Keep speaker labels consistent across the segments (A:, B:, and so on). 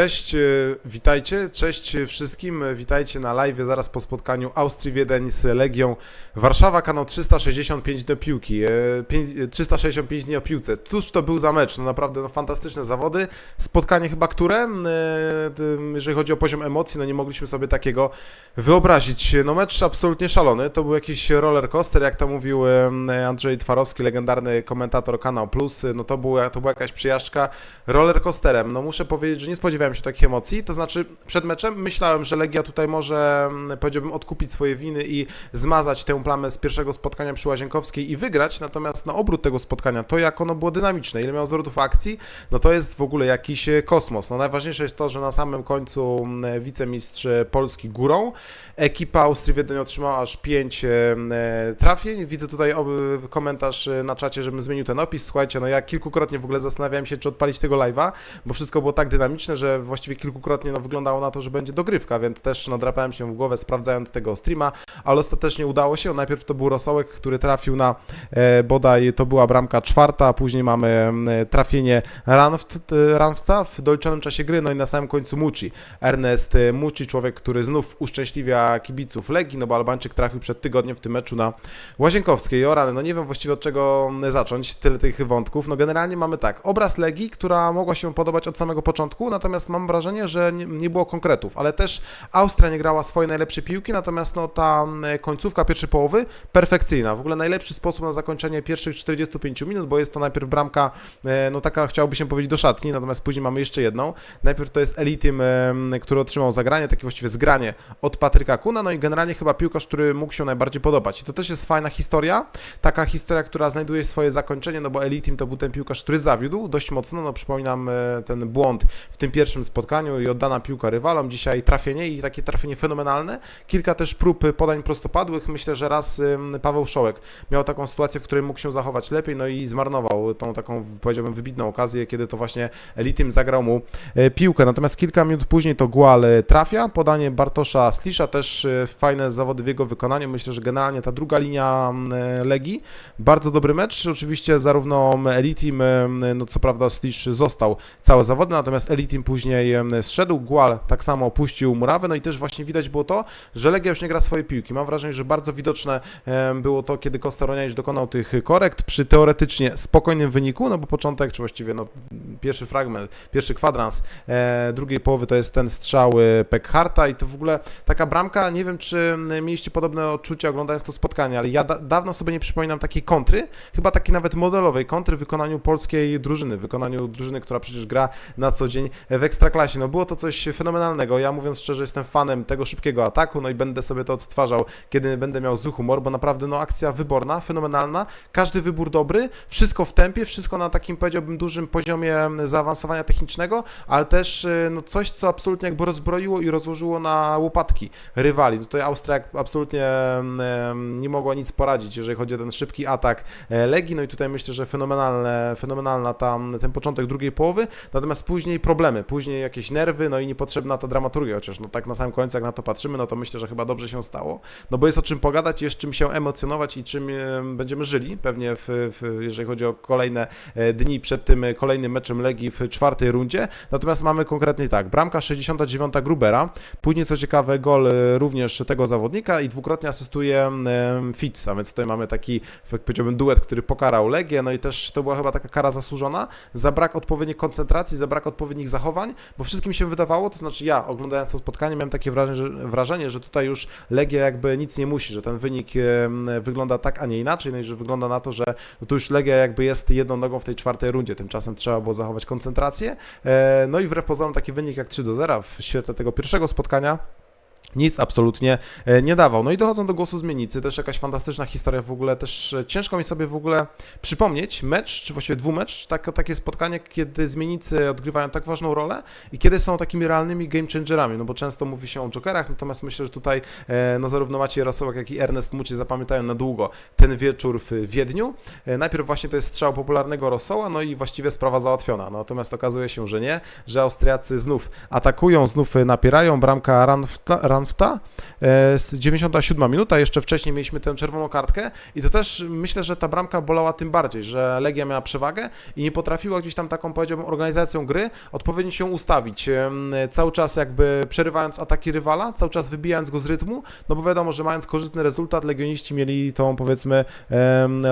A: Cześć, e, witajcie, cześć wszystkim, e, witajcie na live zaraz po spotkaniu Austrii Wiedeń z Legią. Warszawa, kanał 365 do piłki, e, pięć- e, 365 dni o piłce. Cóż to był za mecz, no naprawdę no, fantastyczne zawody, spotkanie chyba które, e, jeżeli chodzi o poziom emocji, no nie mogliśmy sobie takiego wyobrazić. No mecz absolutnie szalony, to był jakiś roller coaster, jak to mówił e, Andrzej Twarowski, legendarny komentator Kanał Plus, no to była, to była jakaś przyjażdżka roller coasterem. No muszę powiedzieć, że nie spodziewałem się takich emocji, to znaczy przed meczem myślałem, że Legia tutaj może, mm, powiedziałbym, odkupić swoje winy i zmazać tę plamę z pierwszego spotkania przy Łazienkowskiej i wygrać, natomiast na obrót tego spotkania, to jak ono było dynamiczne, ile miało zwrotów akcji, no to jest w ogóle jakiś e, kosmos. No najważniejsze jest to, że na samym końcu mm, wicemistrz Polski górą, ekipa Austrii Wiedeń otrzymała aż 5 trafień. Widzę tutaj komentarz e, na czacie, żebym zmienił ten opis. Słuchajcie, no ja kilkukrotnie w ogóle zastanawiałem się, czy odpalić tego live'a, bo wszystko było tak dynamiczne, że właściwie kilkukrotnie no, wyglądało na to, że będzie dogrywka, więc też nadrapałem się w głowę sprawdzając tego streama, ale ostatecznie udało się. Najpierw to był Rosołek, który trafił na e, bodaj to była bramka czwarta, a później mamy e, trafienie e, Ranfta w doliczonym czasie gry, no i na samym końcu Muci. Ernest e, Muci, człowiek, który znów uszczęśliwia kibiców Legii, no bo Albańczyk trafił przed tygodniem w tym meczu na Łazienkowskiej. O rany, no nie wiem właściwie od czego zacząć, tyle tych wątków. No generalnie mamy tak, obraz Legii, która mogła się podobać od samego początku, natomiast mam wrażenie, że nie, nie było konkretów, ale też Austria nie grała swoje najlepsze piłki, natomiast no ta mm, końcówka pierwszej połowy perfekcyjna. W ogóle najlepszy sposób na zakończenie pierwszych 45 minut, bo jest to najpierw bramka, e, no taka chciałoby się powiedzieć do szatni, natomiast później mamy jeszcze jedną. Najpierw to jest Elitim, em, który otrzymał zagranie, takie właściwie zgranie od Patryka Kuna, no i generalnie chyba piłkarz, który mógł się najbardziej podobać. I to też jest fajna historia, taka historia, która znajduje swoje zakończenie, no bo Elitim to był ten piłkarz, który zawiódł dość mocno, no przypominam e, ten błąd w tym pierwszym spotkaniu i oddana piłka rywalom, dzisiaj trafienie i takie trafienie fenomenalne. Kilka też prób podań prostopadłych, myślę, że raz Paweł Szołek miał taką sytuację, w której mógł się zachować lepiej, no i zmarnował tą taką, powiedziałbym, wybitną okazję, kiedy to właśnie Elitim zagrał mu e, piłkę. Natomiast kilka minut później to Gual e, trafia, podanie Bartosza Slisza, też e, fajne zawody w jego wykonaniu. Myślę, że generalnie ta druga linia e, Legii, bardzo dobry mecz. Oczywiście zarówno Elitim, e, no co prawda Slisz został całe zawody, natomiast Elitim później em, zszedł, Gual tak samo opuścił murawę, no i też właśnie widać było to, że Legia już nie gra swoje piłki. Mam wrażenie, że bardzo widoczne było to, kiedy Kosta Ronianić dokonał tych korekt przy teoretycznie spokojnym wyniku, no bo początek, czy właściwie no, pierwszy fragment, pierwszy kwadrans e, drugiej połowy to jest ten strzał e, Pekharta i to w ogóle taka bramka, nie wiem czy mieliście podobne odczucia oglądając to spotkanie, ale ja da dawno sobie nie przypominam takiej kontry, chyba takiej nawet modelowej kontry w wykonaniu polskiej drużyny, w wykonaniu drużyny, która przecież gra na co dzień w Ekstraklasie. No było to coś fenomenalnego. Ja mówiąc szczerze jestem fanem tego szybkiego ataku, no i będę sobie to odtwarzał, kiedy będę miał zły humor, bo naprawdę no akcja wyborna, fenomenalna, każdy wybór dobry, wszystko w tempie, wszystko na takim powiedziałbym dużym poziomie zaawansowania technicznego, ale też y, no coś, co absolutnie jakby rozbroiło i rozłożyło na łopatki rywali. Tutaj Austria absolutnie nie mogła nic poradzić, jeżeli chodzi o ten szybki atak e, Legii, no i tutaj myślę, że fenomenalne, fenomenalna tam ten początek drugiej połowy, natomiast później problemy, później jakieś nerwy, no i niepotrzebna ta dramaturgia, chociaż no tak na samym końcu jak na to patrzymy, no to myślę, że chyba dobrze się stało, no bo jest o czym pogadać, jest czym się emocjonować i czym em, będziemy żyli, pewnie w, w, jeżeli chodzi o kolejne e, dni przed tym e, kolejnym meczem Legii w czwartej rundzie, natomiast mamy konkretnie tak, bramka 69 Grubera, później co ciekawe gol e, również tego zawodnika i dwukrotnie asystuje Fitz, a więc tutaj mamy taki, jak powiedziałbym, duet, który pokarał Legię, no i też to była chyba taka kara zasłużona. Za brak odpowiedniej koncentracji, za brak odpowiednich zachowań, bo wszystkim się wydawało, to znaczy ja oglądając to spotkanie miałem takie wrażenie, że, wrażenie, że tutaj już Legia jakby nic nie musi, że ten wynik wygląda tak, a nie inaczej, no i że wygląda na to, że no tu już Legia jakby jest jedną nogą w tej czwartej rundzie, tymczasem trzeba było zachować koncentrację, e, no i wbrew pozorom taki wynik jak 3 do 0 w świetle tego pierwszego spotkania nic absolutnie e, nie dawał. No i dochodzą do głosu zmiennicy, też jakaś fantastyczna historia w ogóle, też e, ciężko mi sobie w ogóle przypomnieć mecz, czy właściwie dwumecz, tak, takie spotkanie, kiedy zmiennicy odgrywają tak ważną rolę i kiedy są takimi realnymi game changerami, no bo często mówi się o jokerach, natomiast myślę, że tutaj e, no zarówno Maciej Rosołek, jak i Ernest Mucie zapamiętają na długo ten wieczór w Wiedniu. Najpierw właśnie to jest strzał popularnego Rosoła, no i właściwie sprawa załatwiona, natomiast okazuje się, że nie, że Austriacy znów atakują, znów napierają, bramka Zandta, e, z 97 minuta, jeszcze wcześniej mieliśmy tę czerwoną kartkę i to też myślę, że ta bramka bolała tym bardziej, że Legia miała przewagę i nie potrafiła gdzieś tam taką, powiedziałbym, organizacją gry odpowiednio się ustawić, cały czas jakby przerywając ataki rywala, cały czas wybijając go z rytmu, no bo wiadomo, że mając korzystny rezultat, legioniści mieli tą, powiedzmy,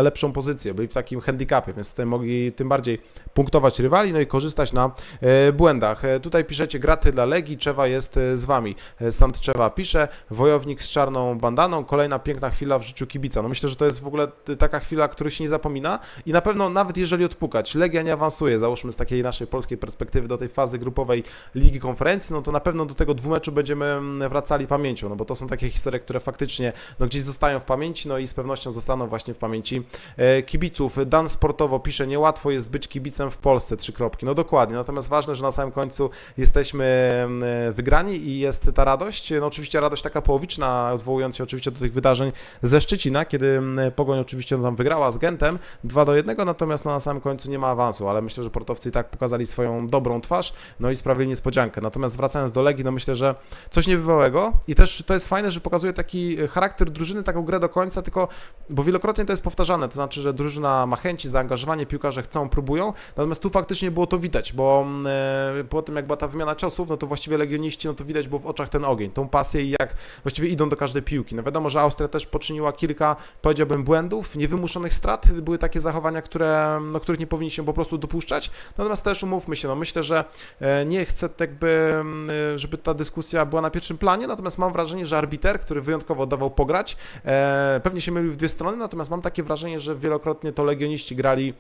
A: lepszą pozycję, byli w takim handicapie, więc tutaj mogli tym bardziej punktować rywali, no i korzystać na e, błędach. E, Tutaj piszecie graty dla Legii, Czewa jest e, z wami. E, Sant Czewa pisze, wojownik z czarną bandaną, kolejna piękna chwila w życiu kibica. No myślę, że to jest w ogóle taka chwila, której się nie zapomina i na pewno nawet jeżeli odpukać, Legia nie awansuje, załóżmy z takiej naszej polskiej perspektywy do tej fazy grupowej Ligi Konferencji, no to na pewno do tego dwumeczu będziemy mm, wracali pamięcią, no bo to są takie historie, które faktycznie no, gdzieś zostają w pamięci, no i z pewnością zostaną właśnie w pamięci e, kibiców. Dan Sportowo pisze, niełatwo jest być kibicem w Polsce, trzy kropki. No dokładnie, natomiast ważne, że na samym końcu jesteśmy mm, wygrani i jest ta radość. No oczywiście radość taka połowiczna, odwołując się oczywiście do tych wydarzeń ze Szczecina, kiedy mm, Pogoń oczywiście tam wygrała z Gentem 2 do 1, natomiast no, na samym końcu nie ma awansu, ale myślę, że portowcy i tak pokazali swoją dobrą twarz, no i sprawili niespodziankę. Natomiast wracając do Legii, no myślę, że coś niebywałego i też to jest fajne, że pokazuje taki charakter drużyny, taką grę do końca, tylko, bo wielokrotnie to jest powtarzane, to znaczy, że drużyna ma chęci, zaangażowanie, piłkarze chcą, próbują, natomiast tu faktycznie było to widać, bo e, po tym jak była ta wymiana ciosów, no to właściwie legioniści, no to widać było w oczach ten ogień, tą pasję i jak właściwie idą do każdej piłki. No wiadomo, że Austria też poczyniła kilka, powiedziałbym, błędów, niewymuszonych strat, były takie zachowania, które, no, których nie powinni się po prostu dopuszczać, natomiast też umówmy się, no myślę, że e, nie chcę jakby, mm, e, żeby ta dyskusja była na pierwszym planie, natomiast mam wrażenie, że arbiter, który wyjątkowo dawał pograć, e, pewnie się mylił w dwie strony, natomiast mam takie wrażenie, że wielokrotnie to legioniści grali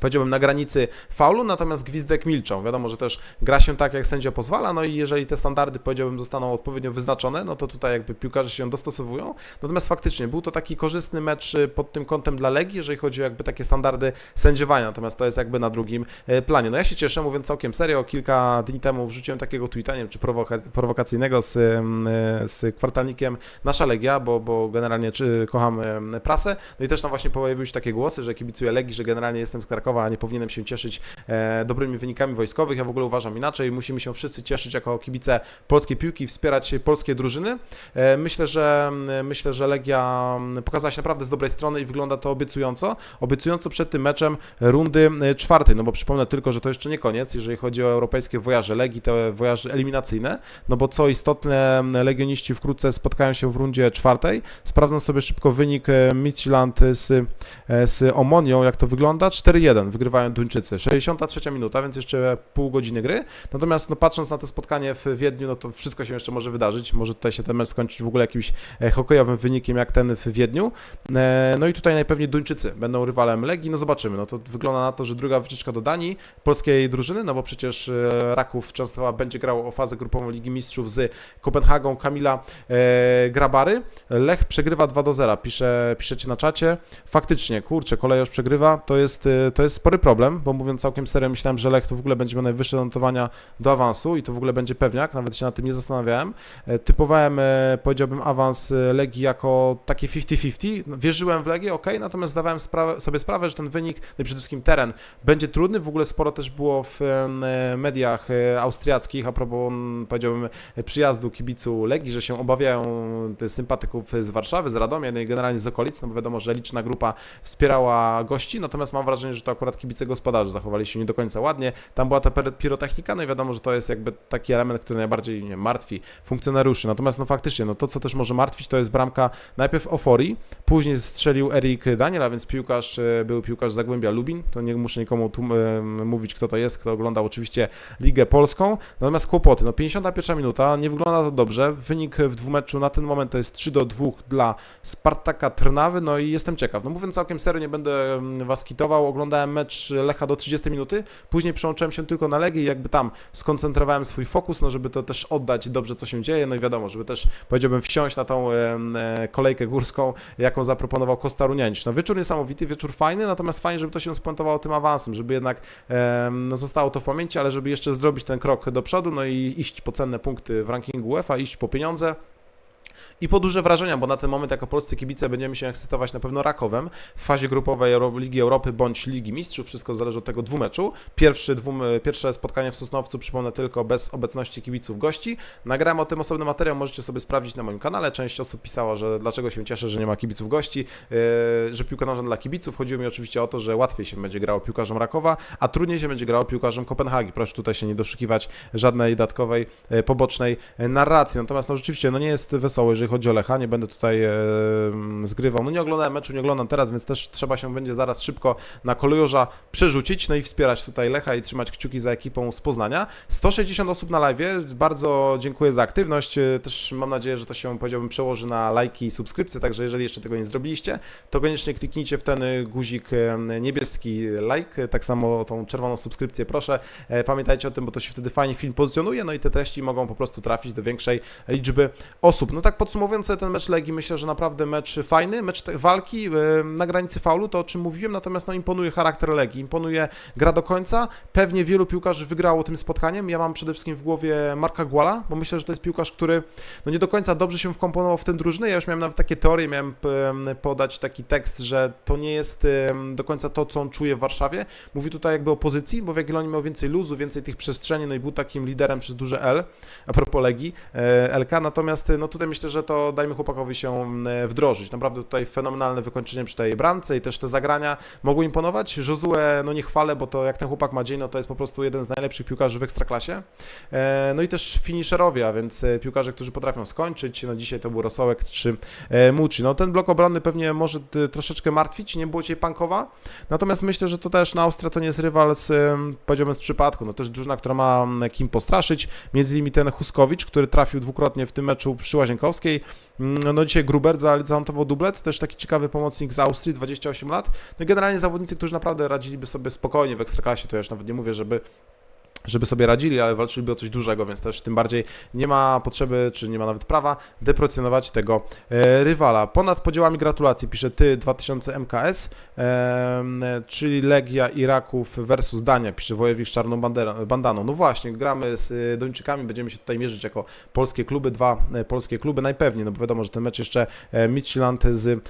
A: powiedziałbym na granicy faulu, natomiast gwizdek milczą. Wiadomo, że też gra się tak, jak sędzia pozwala, no i jeżeli te standardy, powiedziałbym, zostaną odpowiednio wyznaczone, no to tutaj jakby piłkarze się dostosowują. Natomiast faktycznie był to taki korzystny mecz y, pod tym kątem dla Legii, jeżeli chodzi o jakby takie standardy sędziowania, natomiast to jest jakby na drugim e, planie. No ja się cieszę, mówiąc całkiem serio, kilka dni temu wrzuciłem takiego tweeta, nie wiem, czy prowoka prowokacyjnego z, e, z kwartalnikiem Nasza Legia, bo, bo generalnie czy kocham prasę, no i też tam właśnie pojawiły się takie głosy, że kibicuję Legii, że generalnie jestem z Krakowa, a nie powinienem się cieszyć e, dobrymi wynikami wojskowych. Ja w ogóle uważam inaczej. Musimy się wszyscy cieszyć jako kibice polskiej piłki, wspierać polskie drużyny. E, myślę, że myślę, że Legia pokazała się naprawdę z dobrej strony i wygląda to obiecująco. Obiecująco przed tym meczem rundy e, czwartej, no bo przypomnę tylko, że to jeszcze nie koniec, jeżeli chodzi o europejskie wojaże Legii, te wojaże eliminacyjne, no bo co istotne, legioniści wkrótce spotkają się w rundzie czwartej. Sprawdzam sobie szybko wynik Midtjylland z, z Omonią, jak to wygląda. 4-1 wygrywają Duńczycy. 63 minuta, więc jeszcze pół godziny gry. Natomiast no, patrząc na to spotkanie w Wiedniu, no to wszystko się jeszcze może wydarzyć. Może tutaj się ten mecz skończyć w ogóle jakimś e, hokejowym wynikiem jak ten w Wiedniu. E, No i tutaj najpewniej Duńczycy będą rywalem Legii. No zobaczymy. No to wygląda na to, że druga wycieczka do Danii polskiej drużyny, no bo przecież e, Raków Częstochowa będzie grał o fazę grupową Ligi Mistrzów z Kopenhagą Kamila Grabary. Lech przegrywa 2 do 0. Pisze, piszecie na czacie. Faktycznie, kurczę, kolejarz przegrywa. To jest, to jest spory problem, bo mówiąc całkiem serio, myślałem, że Lech to w ogóle będzie miał najwyższe notowania do awansu i to w ogóle będzie pewniak, nawet się nad tym nie zastanawiałem. E, Typowałem, e, powiedziałbym, awans e, Legii jako takie 50-50. No, Wierzyłem w Legię, ok, natomiast zdawałem sprawę, sobie sprawę, że ten wynik, no i przede wszystkim teren, będzie trudny. W ogóle sporo też było w mediach austriackich, a propos, powiedziałbym, przyjazdu kibicu Legii, że się obawiają sympatyków z Warszawy, z Radomia, no generalnie z okolic, no bo wiadomo, że liczna grupa wspierała gości, natomiast mam wrażenie, że to akurat kibice gospodarzy zachowali się nie do końca ładnie. Tam była ta pirotechnika, no i wiadomo, że to jest jakby taki element, który najbardziej nie, martwi funkcjonariuszy. Natomiast no faktycznie, no to co też może martwić, to jest bramka najpierw Ofori, później strzelił Erik Daniel, a więc piłkarz, e, był piłkarz Zagłębia Lubin, to nie muszę nikomu e, mówić, kto to jest, kto oglądał oczywiście Ligę Polską. Natomiast kłopoty, no 51 minuta, nie wygląda to dobrze. Wynik w dwumeczu na ten moment to jest 3 do 2 dla Spartaka Trnawy, no i jestem ciekaw. No mówiąc całkiem serio, nie będę mm, was kitował, oglądałem mecz Lecha do 30 minuty, później przełączyłem się tylko na Legię i jakby tam skoncentrowałem swój fokus, no żeby to też oddać dobrze, co się dzieje, no i wiadomo, żeby też, powiedziałbym, wsiąść na tą e, kolejkę górską, jaką zaproponował Kosta Runianicz. No wieczór niesamowity, wieczór fajny, natomiast fajnie, żeby to się spuentowało tym awansem, żeby jednak no, zostało to w pamięci, ale żeby jeszcze zrobić ten krok do przodu, no i iść po cenne punkty w rankingu UEFA, iść po pieniądze, i po duże wrażenia, bo na ten moment jako polscy kibice będziemy się ekscytować na pewno Rakowem w fazie grupowej Ligi Europy bądź Ligi Mistrzów, wszystko zależy od tego dwumeczu. Pierwszy, dwum, pierwsze spotkanie w Sosnowcu, przypomnę tylko, bez obecności kibiców gości. Nagrałem o tym osobny materiał, możecie sobie sprawdzić na moim kanale. Część osób pisała, że dlaczego się cieszę, że nie ma kibiców gości, yy, że piłka nożna dla kibiców. Chodziło mi oczywiście o to, że łatwiej się będzie grało piłkarzom Rakowa, a trudniej się będzie grało piłkarzom Kopenhagi. Proszę tutaj się nie doszukiwać żadnej dodatkowej, e, pobocznej e, narracji. Natomiast no rzeczywiście no nie jest wesoło, jeżeli chodzi o Lecha. Nie będę tutaj e, zgrywał. No nie oglądałem meczu, nie oglądam teraz, więc też trzeba się będzie zaraz szybko na kolejorza przerzucić, no i wspierać tutaj Lecha i trzymać kciuki za ekipą z Poznania. 160 osób na live, bardzo dziękuję za aktywność. E, Też mam nadzieję, że to się powiedziałbym przełoży na lajki i subskrypcje, także jeżeli jeszcze tego nie zrobiliście, to koniecznie kliknijcie w ten e, guzik e, niebieski like, tak samo tą czerwoną subskrypcję proszę. E, Pamiętajcie o tym, bo to się wtedy fajnie film pozycjonuje, no i te treści mogą po prostu trafić do większej liczby osób. No tak podsumowując sobie ten mecz Legii, myślę, że naprawdę mecz fajny, mecz walki e, na granicy faulu, to o czym mówiłem, natomiast no imponuje charakter Legii, imponuje gra do końca. Pewnie wielu piłkarzy wygrało tym spotkaniem. Ja mam przede wszystkim w głowie Marka Guala, bo myślę, że to jest piłkarz, który no nie do końca dobrze się wkomponował w tę drużynę. Ja już miałem nawet takie teorie, miałem em, podać taki tekst, że to nie jest do końca to, co on czuje w Warszawie. Mówi tutaj jakby o pozycji, bo w Jagiellonii miał więcej luzu, więcej tych przestrzeni, no i był takim liderem przez duże L, a propos Legii, e, LK, natomiast no tutaj myślę, że to dajmy chłopakowi się e, wdrożyć. Naprawdę tutaj fenomenalne wykończenie przy tej bramce i też te zagrania mogły imponować. Josue, no nie chwalę, bo to jak ten chłopak ma dzień, no to jest po prostu jeden z najlepszych piłkarzy w Ekstraklasie. E, No i też finisherowie, a więc e, piłkarze, którzy potrafią skończyć. No dzisiaj to był Rosołek czy Mucci. No ten blok obronny pewnie może troszeczkę martwić, nie było dzisiaj Pankowa, natomiast myślę, że to też na Austria to nie jest rywal z, powiedziałbym, z przypadku. No też drużyna, która ma kim postraszyć, między innymi ten Huskowicz, który trafił dwukrotnie w tym meczu przy Łazienkowskiej. Mm, No dzisiaj Gruber za- zanotował dublet, też taki ciekawy pomocnik z Austrii, 28 lat. No generalnie zawodnicy, którzy naprawdę radziliby sobie spokojnie w Ekstraklasie, to ja już nawet nie mówię, żeby żeby sobie radzili, ale walczyliby o coś dużego, więc też tym bardziej nie ma potrzeby, czy nie ma nawet prawa deprecjonować tego e, rywala. Ponad podziałami gratulacji pisze Ty 2000 MKS, czyli Legia Iraków versus Dania, pisze Wojewik z Czarną Bandaną. No właśnie, gramy z e, Duńczykami, będziemy się tutaj mierzyć jako polskie kluby, dwa e, polskie kluby najpewniej, no bo wiadomo, że ten mecz jeszcze Midtjylland z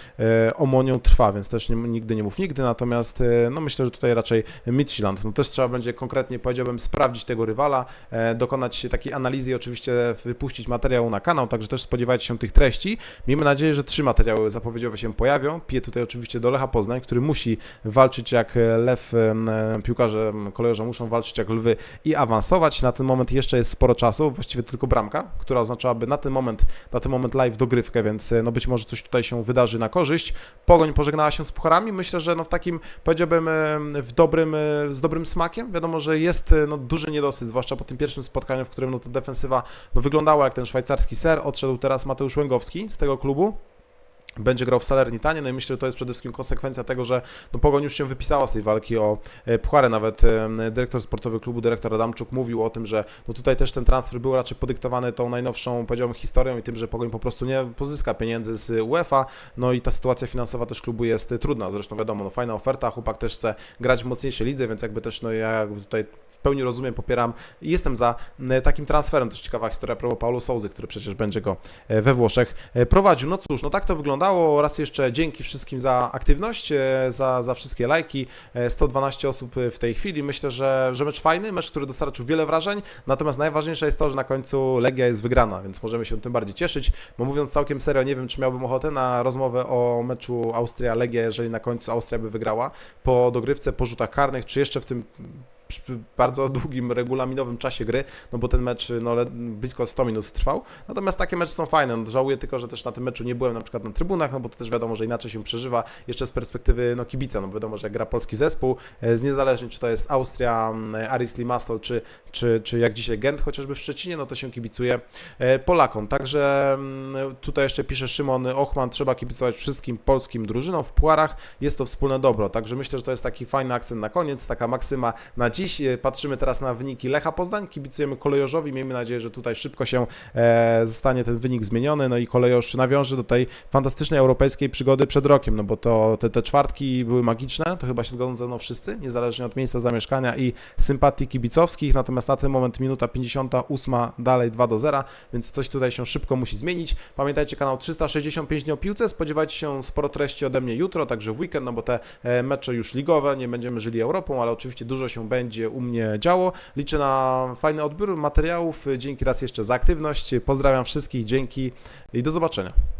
A: Omonią trwa, więc też nie, nigdy nie mów nigdy, natomiast no myślę, że tutaj raczej Midtjylland. No też trzeba będzie konkretnie, powiedziałbym, sprawdzić tego rywala, e, dokonać takiej analizy i oczywiście wypuścić materiał na kanał, także też spodziewajcie się tych treści. Miejmy nadzieję, że trzy materiały zapowiedziowe się pojawią. Piję tutaj oczywiście do Lecha Poznań, który musi walczyć jak lew, e, piłkarze kolejorze muszą walczyć jak lwy i awansować. Na ten moment jeszcze jest sporo czasu, właściwie tylko bramka, która oznaczałaby na ten moment, na ten moment live dogrywkę, więc e, no być może coś tutaj się wydarzy na korzyść. Pogoń pożegnała się z pucharami, myślę, że no w takim, powiedziałbym, w dobrym, z dobrym smakiem. Wiadomo, że jest no, duży niedosyt, zwłaszcza po tym pierwszym spotkaniu, w którym no, ta defensywa no, wyglądała jak ten szwajcarski ser. Odszedł teraz Mateusz Łęgowski z tego klubu. Będzie grał w Salernitanie, no i myślę, że to jest przede wszystkim konsekwencja tego, że no, Pogoń już się wypisała z tej walki o e, Puchary, nawet dyrektor sportowy klubu, dyrektor Adamczuk mówił o tym, że no tutaj też ten transfer był raczej podyktowany tą najnowszą, powiedziałbym, historią i tym, że Pogoń po prostu nie pozyska pieniędzy z UEFA, no i ta sytuacja finansowa też klubu jest trudna, zresztą wiadomo, no fajna oferta, chłopak też chce grać w mocniejszej lidze, więc jakby też, no ja tutaj w pełni rozumiem, popieram. I jestem za m, takim transferem, też ciekawa historia propos Paulo Souzy, który przecież będzie go e, we Włoszech e, prowadził. No cóż, no tak to wyglądało, raz jeszcze dzięki wszystkim za aktywność, e, za, za wszystkie lajki, E, 112 osób e, w tej chwili, myślę, że, że mecz fajny, mecz, który dostarczył wiele wrażeń, natomiast najważniejsze jest to, że na końcu Legia jest wygrana, więc możemy się tym bardziej cieszyć, bo mówiąc całkiem serio, nie wiem, czy miałbym ochotę na rozmowę o meczu Austria-Legia, jeżeli na końcu Austria by wygrała, po dogrywce, po rzutach karnych, czy jeszcze w tym bardzo długim, regulaminowym czasie gry, no bo ten mecz no, blisko 100 minut trwał. Natomiast takie mecze są fajne. No, żałuję tylko, że też na tym meczu nie byłem na przykład na trybunach, no bo to też wiadomo, że inaczej się przeżywa jeszcze z perspektywy no, kibica. No wiadomo, że gra polski zespół, e, z niezależnie czy to jest Austria, Aris Limassol, czy, czy, czy jak dzisiaj Gent chociażby w Szczecinie, no to się kibicuje e, Polakom. Także tutaj jeszcze pisze Szymon Ochman, trzeba kibicować wszystkim polskim drużynom w puarach, jest to wspólne dobro. Także myślę, że to jest taki fajny akcent na koniec, taka maksyma na dziś. E, Patrzymy teraz na wyniki Lecha Poznań, kibicujemy kolejorzowi, miejmy nadzieję, że tutaj szybko się e, zostanie ten wynik zmieniony, no i kolejorz nawiąże do tej fantastycznej europejskiej przygody przed rokiem, no bo to te, te czwartki były magiczne, to chyba się zgodzą ze mną wszyscy, niezależnie od miejsca zamieszkania i sympatii kibicowskich, natomiast na ten moment minuta 58, dalej 2 do 0, więc coś tutaj się szybko musi zmienić. Pamiętajcie, kanał 365 dni o piłce, spodziewajcie się sporo treści ode mnie jutro, także w weekend, no bo te e, mecze już ligowe, nie będziemy żyli Europą, ale oczywiście dużo się będzie u mnie działo. Liczę na fajny odbiór materiałów, dzięki raz jeszcze za aktywność, pozdrawiam wszystkich, dzięki i do zobaczenia.